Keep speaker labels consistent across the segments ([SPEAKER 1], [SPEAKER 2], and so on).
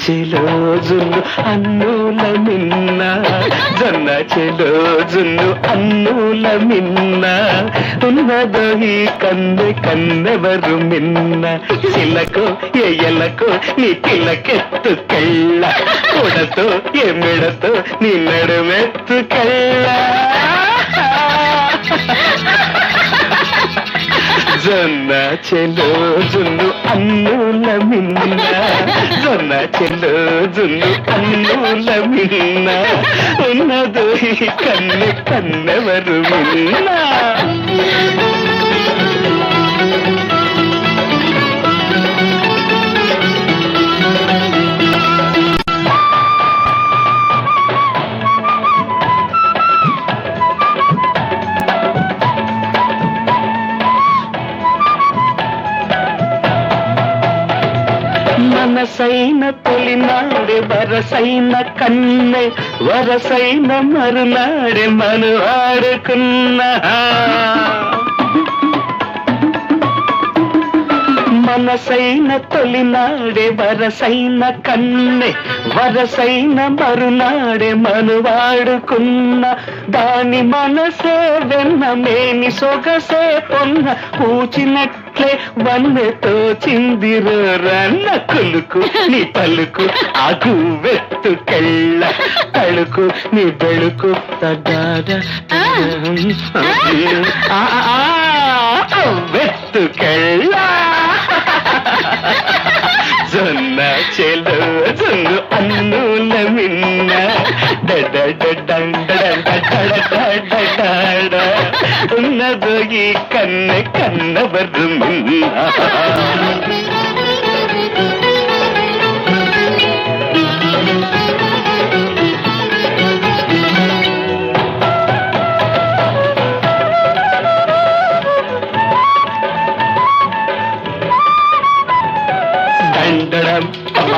[SPEAKER 1] చెలోజున్ను అన్నుల మిన్న జొన్న చెలోజున్ను అన్నుల మిన్న ఉన్నదో ఈ కన్నె కన్నెవరు మిన్న. చిలకు ఎయ్యలకు నీ పిల్లకెత్తు కళ్ళ కొడతో ఎమ్మెడతో నీ నడుమెత్తు కళ్ళ జొన్న చెలో జున్ను అన్నుల మిన్న. జొన్న చెలో జున్ను అన్నుల మిన్న. ఉన్నదో కన్ను కన్నెవరు మిన్నా. వరసైన తొలినాడే వరసైన కన్నె వరసైన మరునాడే మను ఆడుకున్న. మనసైన తొలినాడే వరసైన కన్నె వరసైన మరునాడే మనువాడుకున్న దాని మనసే వెన్న మేని సొగసే పొన్న పూచినట్లే వన్నెతో చిందిరో రన్న కులుకు నీ పలుకు అగు వెత్తు కళ్ళ తళుకు నీ బెళుకు తగాద వెత్తు కళ్ళ. జొన్న చెలు జొన్ను అన్నుల మిన్న. డడ ఉన్నదో ఈ కన్న బర్రు మిన్న.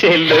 [SPEAKER 1] చెల్లు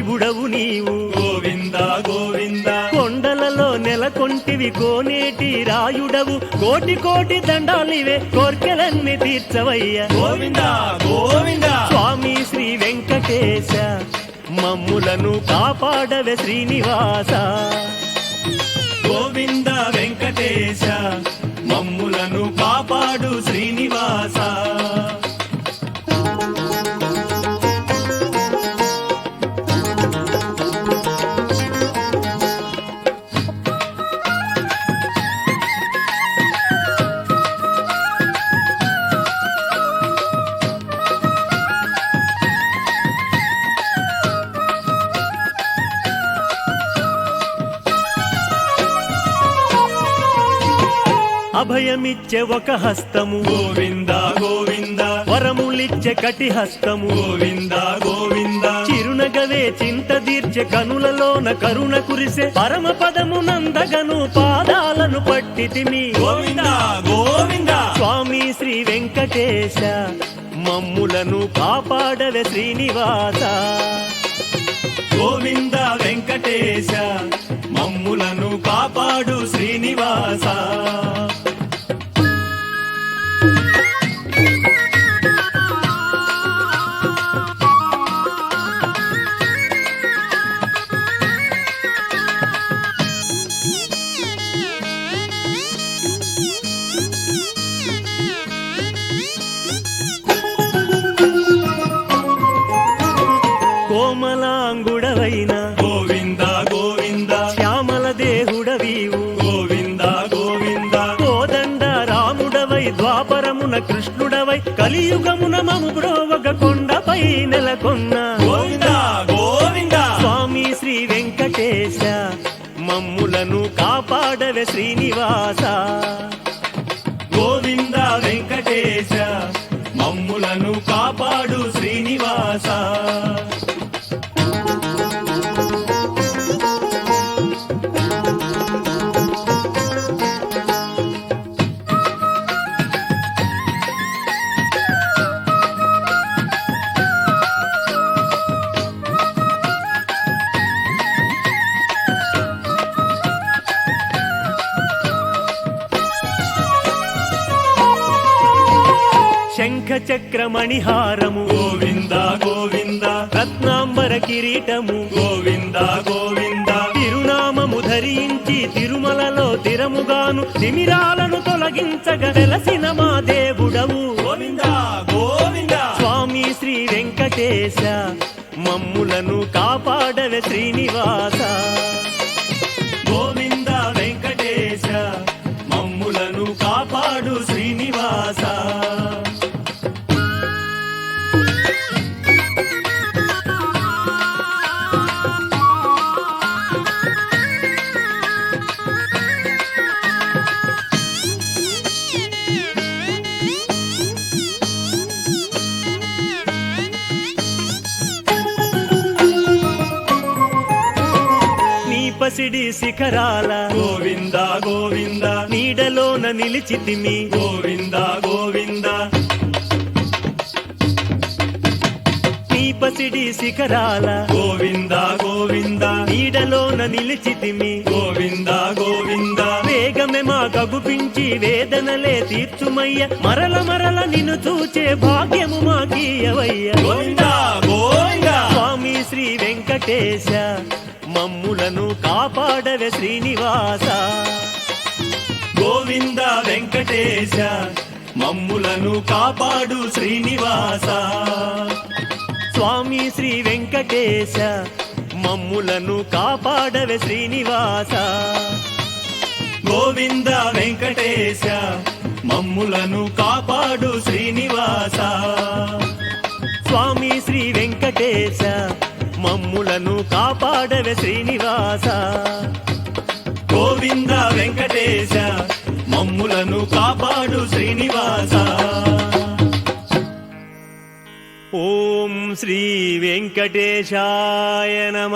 [SPEAKER 2] విబుడవు నీవు. గోవింద గోవింద. కొండలలో నెలకొంటివి కోనేటి రాయుడవు. కోటి కోటి దండాలివే కోర్కెలన్నీ తీర్చవయ్య. గోవింద గోవింద. స్వామి శ్రీ వెంకటేశ మమ్ములను కాపాడవే శ్రీనివాస. గోవింద వెంకటేశ మమ్ములను కాపాడు శ్రీనివాస. అభయమిచ్చే ఒక హస్తము. గోవింద గోవింద. వరములిచ్చే కటి హస్తము. గోవింద గోవింద. చిరునగవే చింత తీర్చే కనులలోన కరుణ కురిసే పరమ పదము నందగను పాదాలను పట్టితిమి గోవింద గోవింద. స్వామి శ్రీ వెంకటేశ మమ్ములను కాపాడవే శ్రీనివాస. గోవింద వెంకటేశ మమ్ములను కాపాడు శ్రీనివాస. గోవింద. స్వామి శ్రీ వెంకటేశ మమ్ములను కాపాడవే శ్రీనివాస. చక్రమణిహారము. గోవింద గోవింద. రత్నాంబర కిరీటము. గోవింద గోవింద. తిరునామము ధరించి తిరుమలలో తిరముగాను తిమిరాలను తొలగించగ వెలసిన మా దేవుడవు. గోవింద గోవింద. స్వామి శ్రీ వెంకటేశ మమ్ములను కాపాడవే శ్రీనివాస. పసిడి శిఖరాల. గోవింద గోవింద. నీడలోన నిలిచితిమి. గోవింద గోవింద. పసిడి శిఖరాల. గోవింద గోవింద. నీడలోన నిలిచితిమి. గోవింద గోవింద. వేగమే మా కగుపించి వేదనలే తీర్చుమయ్య. మరల మరల నిన్ను చూచే భాగ్యము మాకీయవయ్య. గోవింద గోవింద. స్వామి శ్రీ వెంకటేశ. మమ్ములను కాపాడవే శ్రీనివాస. గోవింద వెంకటేశ మమ్ములను కాపాడు శ్రీనివాస. స్వామి శ్రీ వెంకటేశ మమ్ములను కాపాడవే శ్రీనివాస. గోవింద వెంకటేశ మమ్ములను కాపాడు శ్రీనివాస. స్వామి శ్రీ వెంకటేశ మమ్ములను కాపాడవే శ్రీనివాస. గోవింద వెంకటేశ మమ్ములను కాపాడు శ్రీనివాస. ఓం శ్రీ వెంకటేశాయ నమ.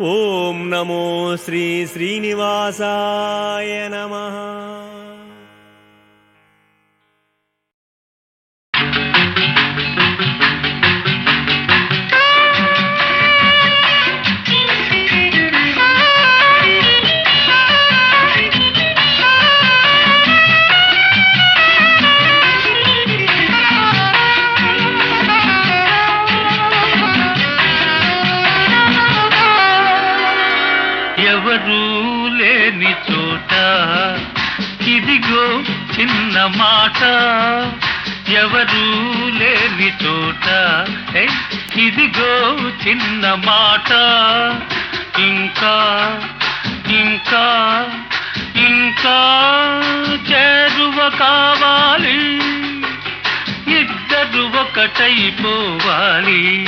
[SPEAKER 2] ఓం నమో శ్రీ శ్రీనివాసాయ నమ.
[SPEAKER 3] ఎవరూ లేని చోట. ఇదిగో చిన్న మాట. ఎవరూ లేని చోట. ఇదిగో చిన్న మాట. ఇంకా ఇంకా ఇంకా చేరువ కావాలి. ఇద్దరు ఒకటైపోవాలి.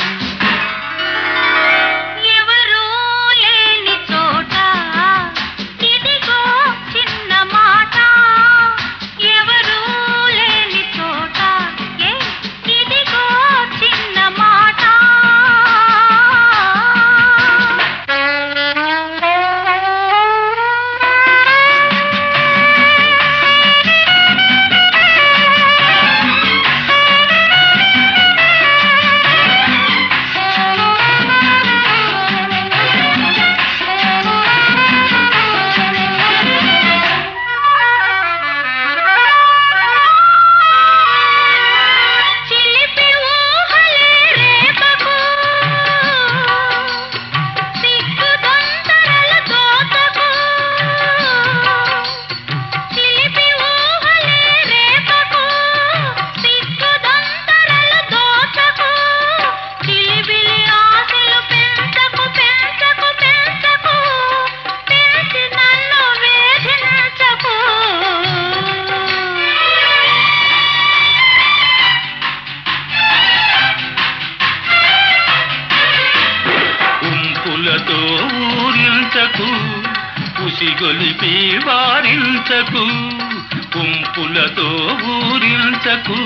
[SPEAKER 3] వారించకు ఊరించకు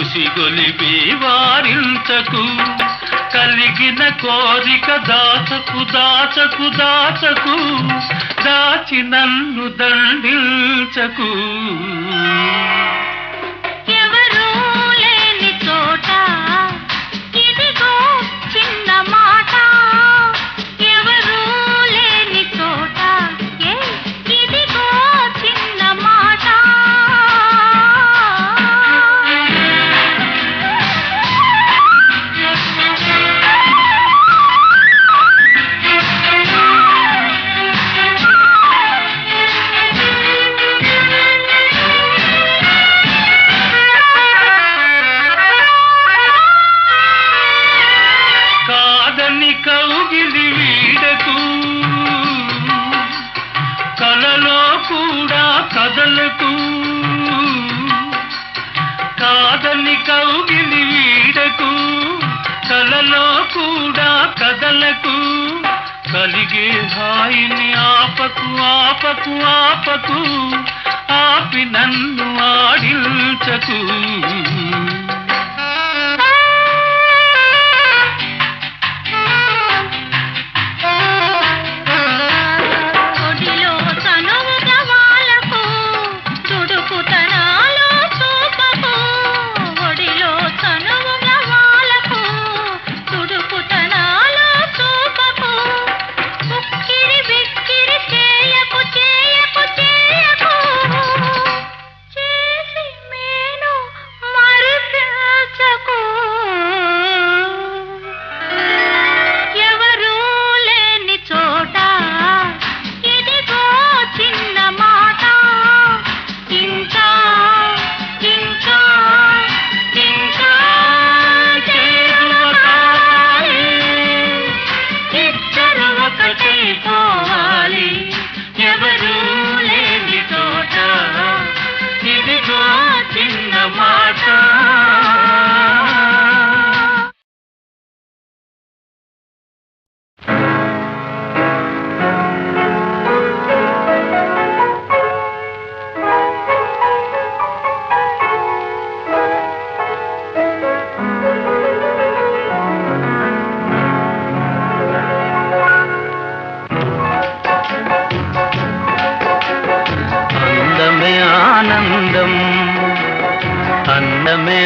[SPEAKER 3] ఉసిగొలిపి వారించకు కలిగిన కోరిక దాచకు దాచకు దాచకు దాచి నన్ను దండించకు. కూడా కదలకు కాదని కౌగిలి వీడకు కలలో కూడా కదలకు. కలిగే హాయిని ఆపకు ఆపకు ఆపకు ఆపి నన్ను ఆడించకు.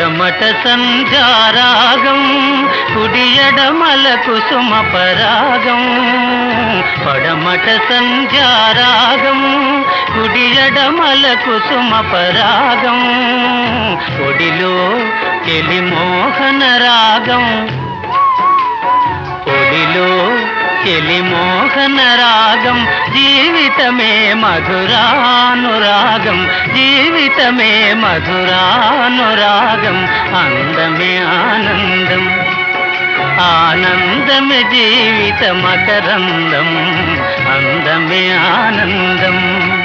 [SPEAKER 3] పడమట సంధ్యారాగం కుడియడమల కుసుమ పరాగం పడమట సంధ్యారాగం కుడియడమల కుసుమ పరాగం ఒడిలో తెలిమోహన రాగం. ఒడిలో చెలిమోహన రాగం జీవితమే మధురానురాగం జీవితమే మధురానురాగం అందమే ఆనందం ఆనందమే జీవిత మకరందం అందమే ఆనందం.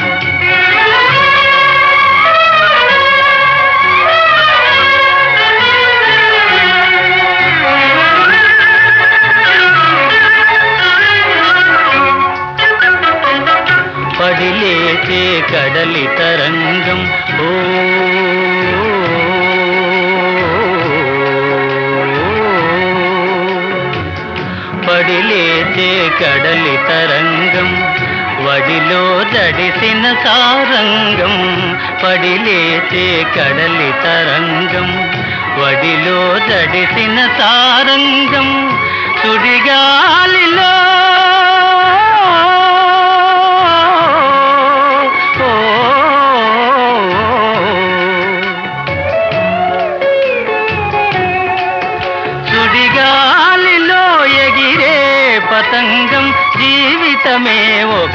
[SPEAKER 3] పడిలేచే కడలి తరంగం ఓ పడిలేచే కడలి తరంగం వడిలో దడిసిన సారంగం. పడిలేచే కడలి తరంగం వడిలో దడిసిన సారంగం. సుడిగాలిలో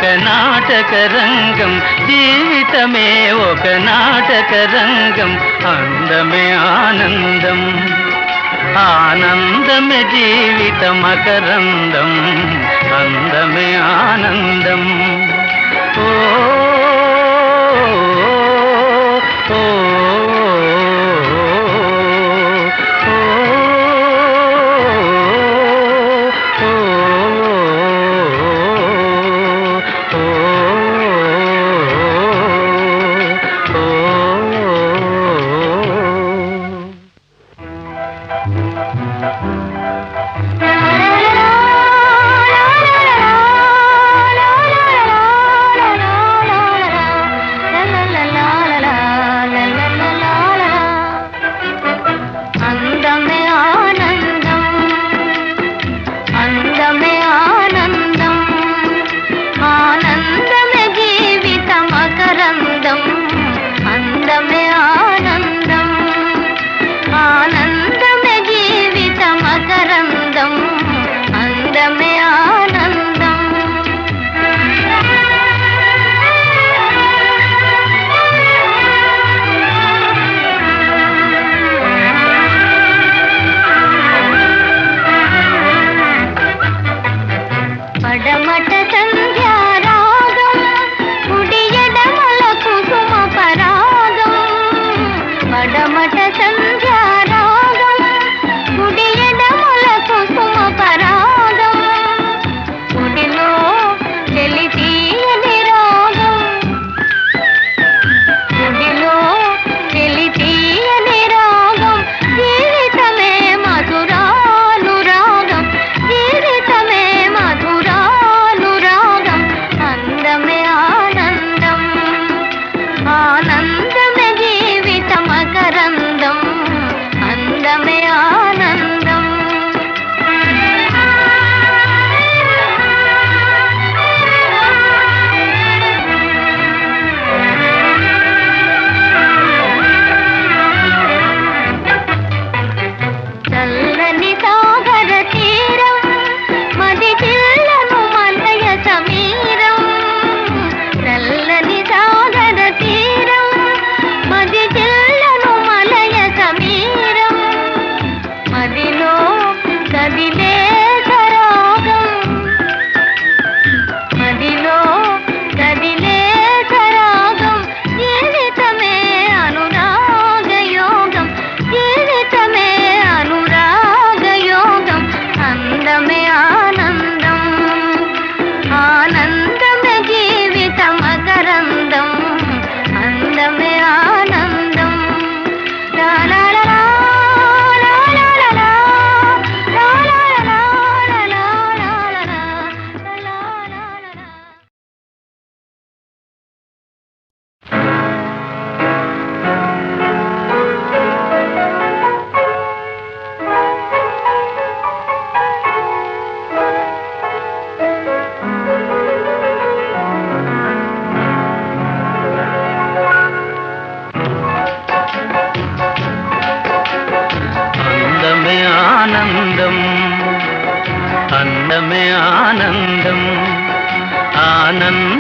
[SPEAKER 3] ఒక నాటక రంగం జీవితమే ఒక నాటక రంగం అందమే ఆనందం ఆనందమే జీవిత మకరందం అందమే ఆనందం. ఓ ఓ,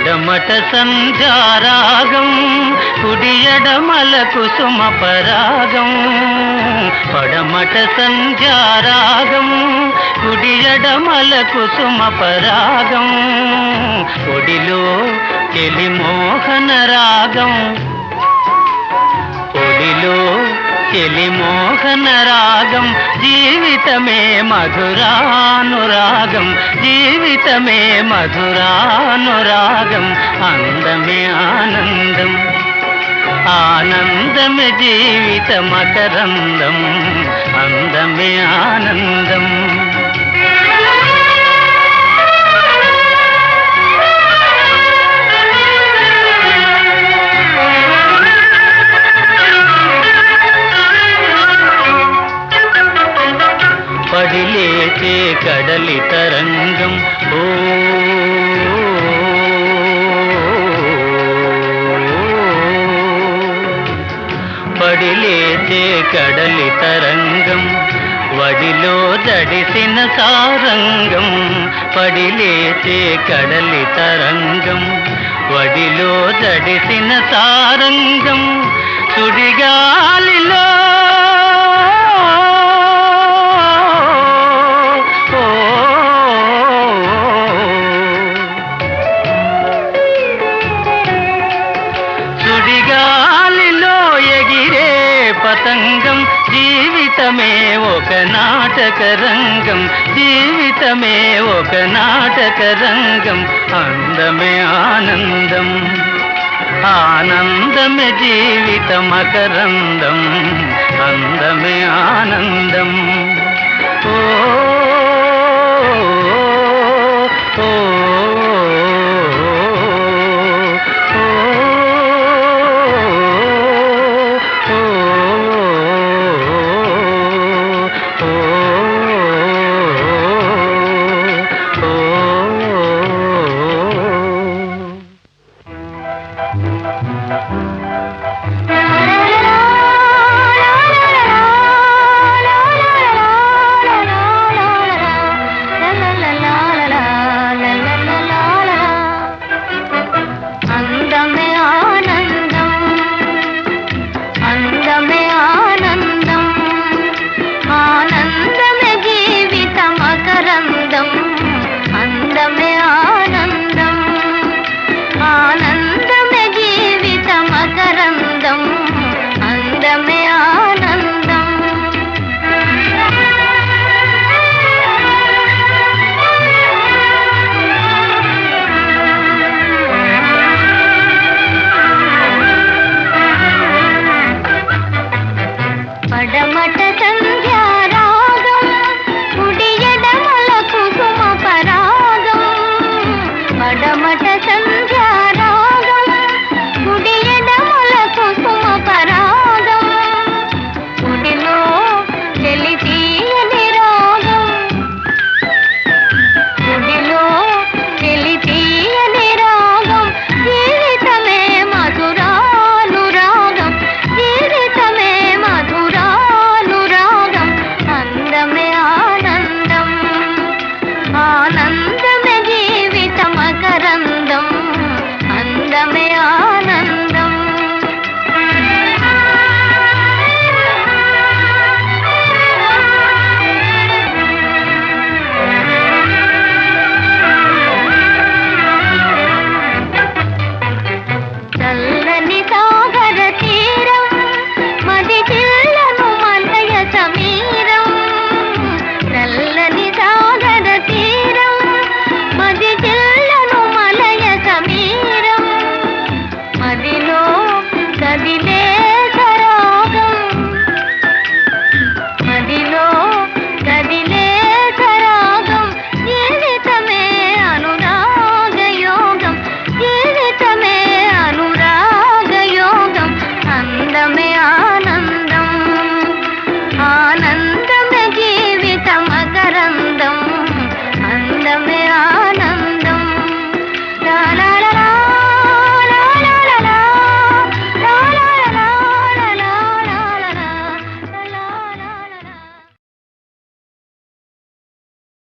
[SPEAKER 3] పడమట సంధ్యారాగం కుడియడమల కుసుమ పరాగం పడమట సంధ్యారాగం కుడియడమల కుసుమ పరాగం ఒడిలో కెలిమోహన రాగం. ఒడిలో చెలి మోహన రాగం జీవితమే మధురానురాగం జీవితమే మధురానురాగం అందమే ఆనందం ఆనందమే జీవిత మకరందం అందమే ఆనందం. పడిలేచే కడలి తరంగం ఓ పడిలేచే కడలి తరంగం వడిలో దడిసిన సారంగం. పడిలేచే కడలి తరంగం వడిలో దడిసిన సారంగం. సుడిగాలిలో నాటక రంగం జీవితమే ఒక నాటక రంగం అందమే ఆనందం ఆనందమే జీవిత మకరందం అందమే ఆనందం. ఓ